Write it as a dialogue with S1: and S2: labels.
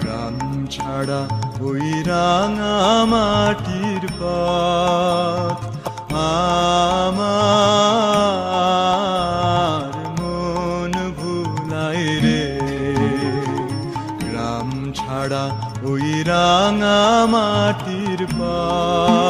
S1: প্রাণ ছাড়া ওই রাঙা মাটির পাত আমার মন ভুলাই রে। গ্রাম ছাড়া ওই রাঙা মাটির পাত